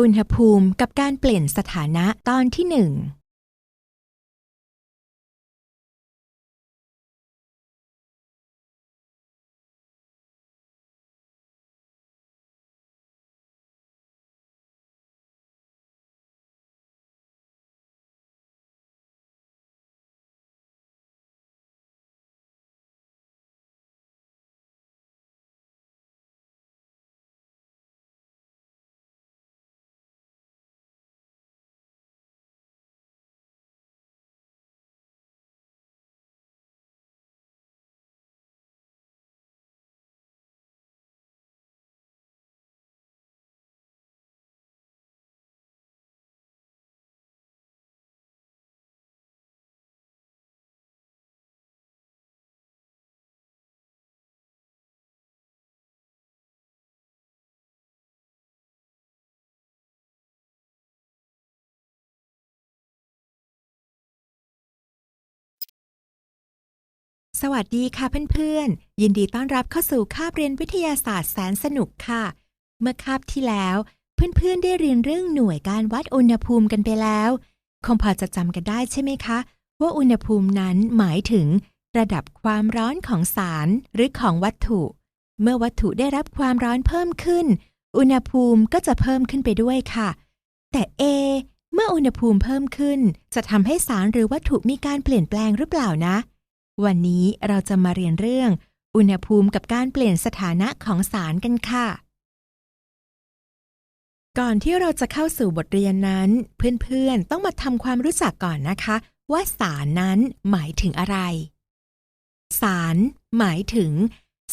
อุณหภูมิกับการเปลี่ยนสถานะตอนที่ 1 สวัสดีค่ะเพื่อนๆ ยินดีต้อนรับเข้าสู่คาบเรียนวิทยาศาสตร์แสนสนุกค่ะ เมื่อคาบที่แล้ว เพื่อนๆได้เรียนเรื่องหน่วยการวัดอุณหภูมิกันไปแล้ว คงพอจะจำกันได้ใช่ไหมคะ ว่าอุณหภูมินั้นหมายถึง ระดับความร้อนของสารหรือของวัตถุ เมื่อวัตถุได้รับความร้อนเพิ่มขึ้น อุณหภูมิก็จะเพิ่มขึ้นไปด้วยค่ะ แต่เอเมื่ออุณหภูมิเพิ่มขึ้น จะทำให้สารหรือวัตถุมีการเปลี่ยนแปลงหรือเปล่านะ วันนี้เราจะมาเรียนเรื่อง อุณหภูมิกับการเปลี่ยนสถานะของสารกันค่ะ ก่อนที่เราจะเข้าสู่บทเรียนนั้น เพื่อนๆ ต้องมาทำความรู้จักก่อนนะคะ ว่าสารนั้นหมายถึงอะไร สารหมายถึง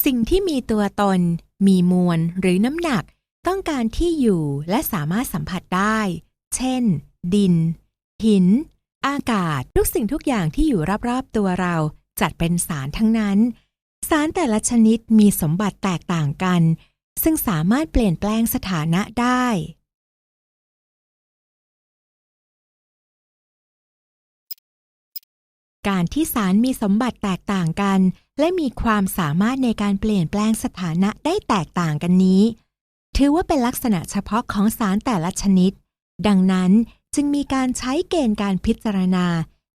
สิ่งที่มีตัวตน มีมวลหรือน้ำหนัก ต้องการที่อยู่และสามารถสัมผัสได้ เช่น ดิน หิน อากาศทุกสิ่งทุกอย่างที่อยู่รอบๆตัวเรา จัดเป็นสารทั้งนั้น สารแต่ละชนิดมีสมบัติแตกต่างกัน ซึ่งสามารถเปลี่ยนแปลงสถานะได้ การที่สารมีสมบัติแตกต่างกัน และมีความสามารถในการเปลี่ยนแปลงสถานะได้แตกต่างกันนี้ ถือว่าเป็นลักษณะเฉพาะของสารแต่ละชนิด ดังนั้นจึงมีการใช้เกณฑ์การพิจารณา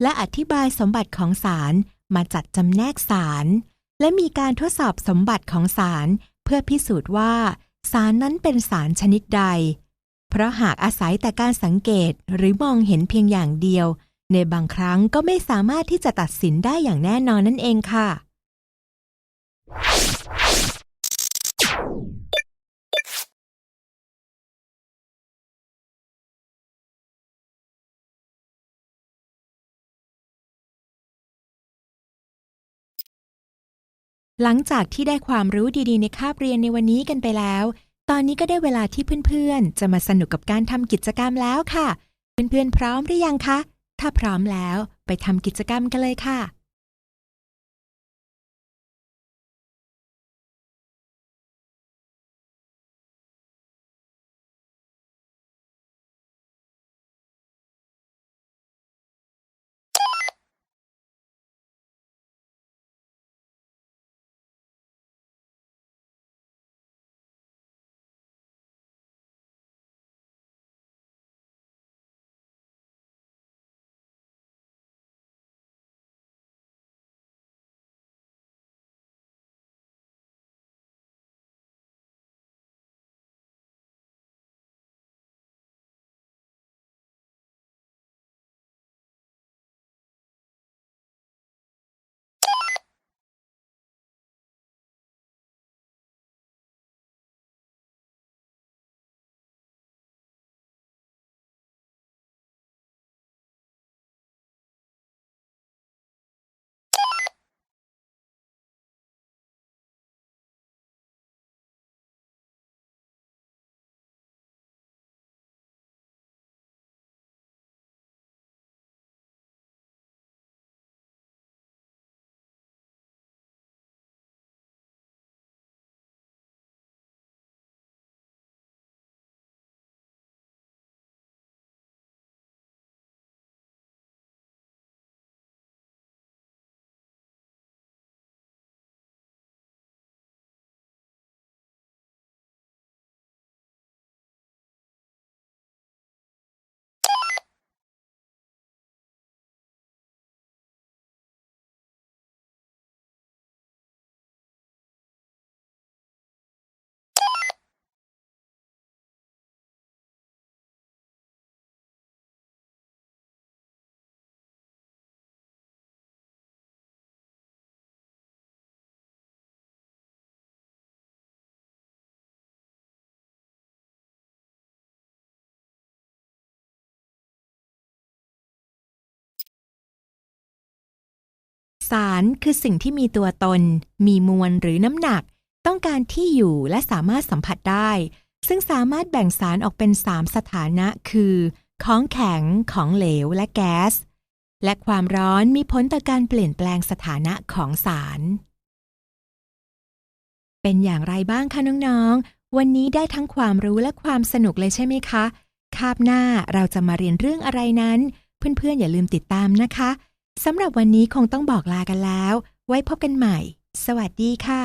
และอธิบายสมบัติของสาร มาจัดจำแนกสาร และมีการทดสอบสมบัติของสารเพื่อพิสูจน์ว่าสารนั้นเป็นสารชนิดใด เพราะหากอาศัยแต่การสังเกตหรือมองเห็นเพียงอย่างเดียว ในบางครั้งก็ไม่สามารถที่จะตัดสินได้อย่างแน่นอนนั่นเองค่ะ หลังจากที่ได้ความรู้ดีๆ ในคาบเรียนในวันนี้กันไปแล้ว ตอนนี้ก็ได้เวลาที่เพื่อนๆ จะมาสนุกกับการทำกิจกรรมแล้วค่ะ เพื่อนๆ พร้อมหรือยังคะ ถ้าพร้อมแล้วไปทำกิจกรรมกันเลยค่ะ สารคือสิ่งที่มีตัวตน มีมวลหรือน้ำหนัก ต้องการที่อยู่และสามารถสัมผัสได้ ซึ่งสามารถแบ่งสารออกเป็น 3 สถานะคือ ของแข็ง ของเหลว และแก๊ส และความร้อนมีผลต่อการเปลี่ยนแปลงสถานะของสาร เป็นอย่างไรบ้างคะน้องๆ วันนี้ได้ทั้งความรู้และความสนุกเลยใช่ไหมคะ คาบหน้าเราจะมาเรียนเรื่องอะไรนั้น เพื่อนๆ อย่าลืมติดตามนะคะ สำหรับวันนี้คงต้องบอกลากันแล้ว ไว้พบกันใหม่ สวัสดีค่ะ